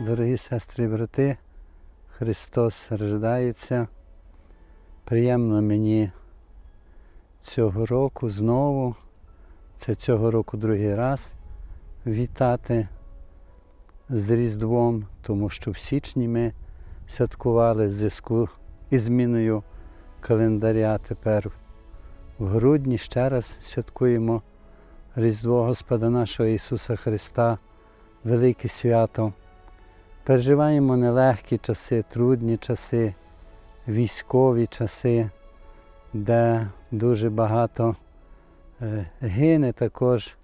Дорогі сестри і брати, Христос рождається. Приємно мені цього року знову, це цього року другий раз, вітати з Різдвом, тому що в січні ми святкували в зв'язку із зміною календаря. Тепер в грудні ще раз святкуємо Різдво Господа нашого Ісуса Христа, велике свято. Переживаємо нелегкі часи, трудні часи, військові часи, де дуже багато е, гине також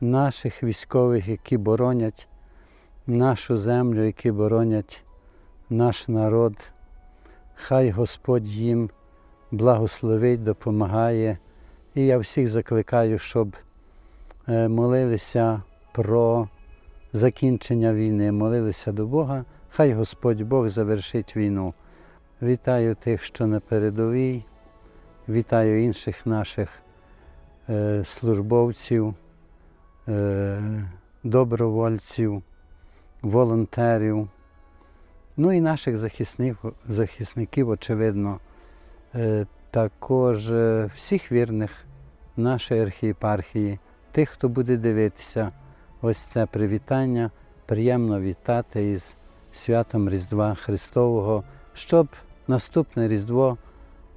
наших військових, які боронять нашу землю, які боронять наш народ. Хай Господь їм благословить, допомагає. І я всіх закликаю, щоб е, молилися про закінчення війни, молилися до Бога, хай Господь Бог завершить війну. Вітаю тих, що на передовій, вітаю інших наших е, службовців, е, добровольців, волонтерів, ну і наших захисників, захисників очевидно, е, також е, всіх вірних нашої архієпархії, тих, хто буде дивитися ось це привітання, приємно вітати із святом Різдва Христового, щоб наступне Різдво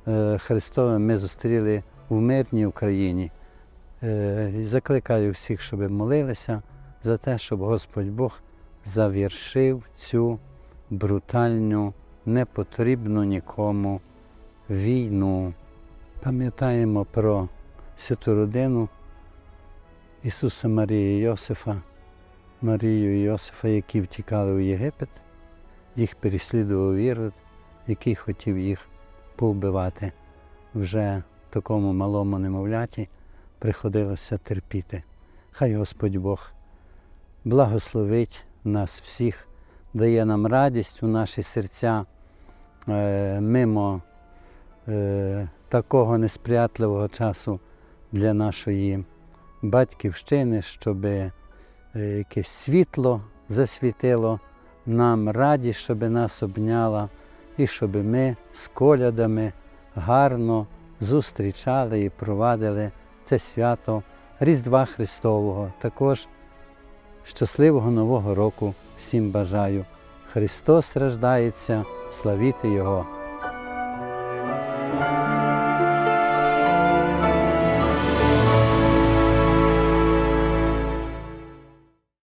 е, Христове ми зустріли в мирній Україні. Е, Закликаю всіх, щоб молилися за те, щоб Господь Бог завершив цю брутальну, непотрібну нікому війну. Пам'ятаємо про святу родину Ісуса Марії Йосифа, Марію і Йосифа, які втікали у Єгипет, їх переслідував Ірод, який хотів їх повбивати. Вже такому малому немовляті приходилося терпіти. Хай Господь Бог благословить нас всіх, дає нам радість у наші серця е, мимо е, такого несприятливого часу для нашої батьківщини, щоб е, якесь світло засвітило нам, радість, щоб нас обняла, і щоб ми з колядами гарно зустрічали і провадили це свято Різдва Христового. Також щасливого Нового року всім бажаю. Христос рождається, славіти Його!